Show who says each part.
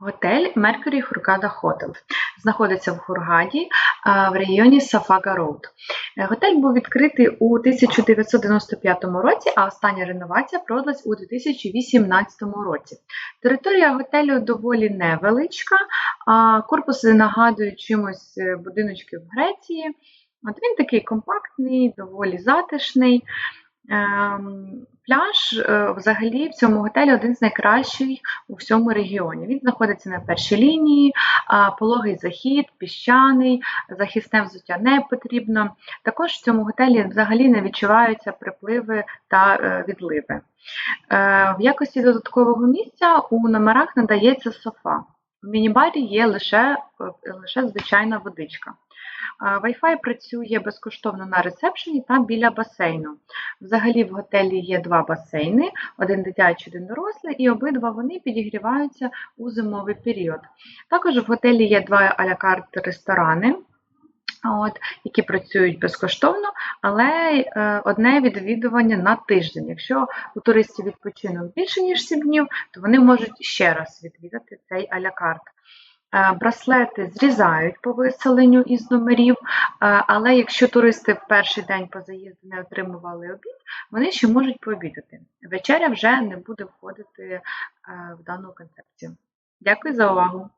Speaker 1: Готель Mercury Hurghada Hotel знаходиться в Хургаді в районі Сафага Роуд. Е, Готель був відкритий у 1995 році, а остання реновація проводилась у 2018 році. Територія готелю доволі невеличка, а корпуси нагадують чимось е, будиночки в Греції. От він такий компактний, доволі затишний. Ем, Пляж е, взагалі в цьому готелі один з найкращих у всьому регіоні. Він знаходиться на першій лінії, пологий захід, піщаний, захисне взуття не потрібно. Також в цьому готелі взагалі не відчуваються припливи та е, відливи. Е, В якості додаткового місця у номерах надається софа. В міні-барі є лише, лише звичайна водичка. Wi-Fi працює безкоштовно на ресепшені та біля басейну. Взагалі в готелі є два басейни, один дитячий, один дорослий, і обидва вони підігріваються у зимовий період. Також в готелі є два аля-карт ресторани. От, які працюють безкоштовно, але е, одне відвідування на тиждень. Якщо у туристів відпочинок більше ніж 7 днів, то вони можуть ще раз відвідати цей аля-карт. Е, Браслети зрізають по виселенню із номерів, е, але якщо туристи в перший день по заїзду не отримували обід, вони ще можуть пообідати. Вечеря вже не буде входити е, в дану концепцію. Дякую за увагу!